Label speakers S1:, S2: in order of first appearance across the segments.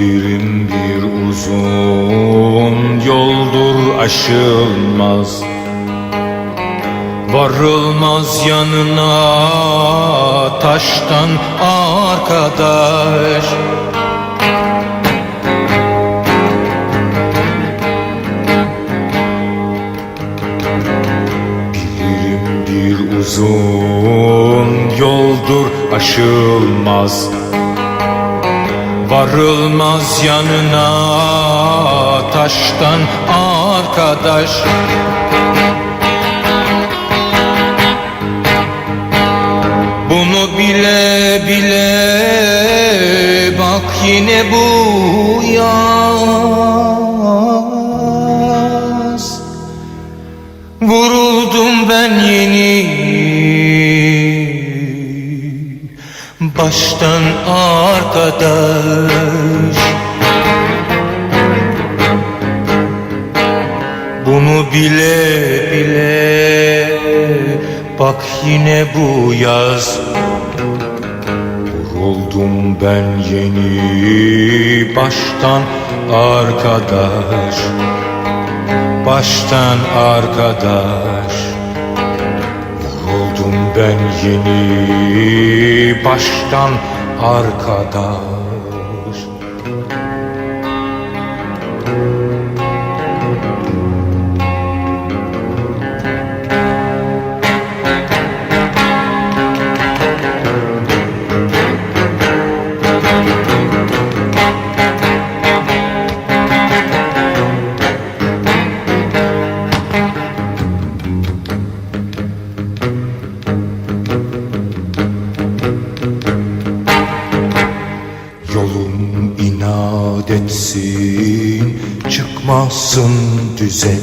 S1: Bilirim bir uzun yoldur aşılmaz. Varılmaz yanına taştan arkadaş. Bilirim bir uzun yoldur aşılmaz Varılmaz yanına taştan arkadaş. Bunu bile bile bak yine bu yaz Baştan arkadaş Bunu bile bile Bak yine bu yaz. Vuruldum ben yeni Baştan arkadaş. Baştan arkadaş ben yeni Baştan arkadaş etsin Çıkmasın düze.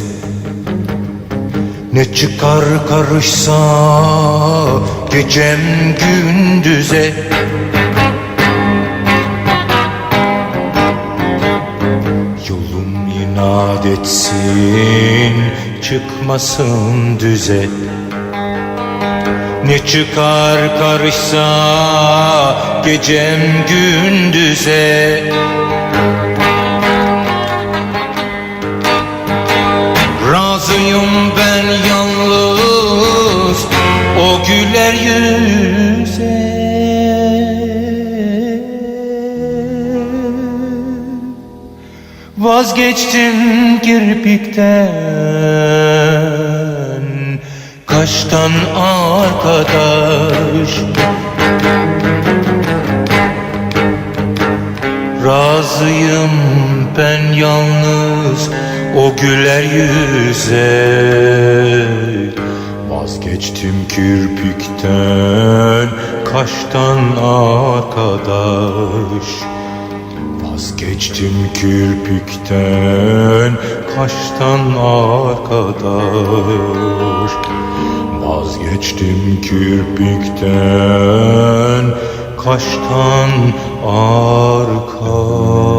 S1: Ne çıkar karışsa Gecem gündüze. Yolum inat etsin Çıkmasın düze. Ne çıkar karışsa gecem gündüze Ben yalnız o güler yüze. Vazgeçtim kirpikten Kaştan arkadaş. Razıyım ben yalnız o güler yüze. Vazgeçtim kirpikten kaştan arkadaş. Vazgeçtim kirpikten kaştan arkadaş. Vazgeçtim kirpikten kaştan arkadaş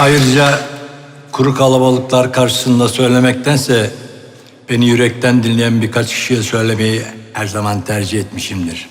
S2: Ayrıca kuru kalabalıklar karşısında söylemektense beni yürekten dinleyen birkaç kişiye söylemeyi her zaman tercih etmişimdir.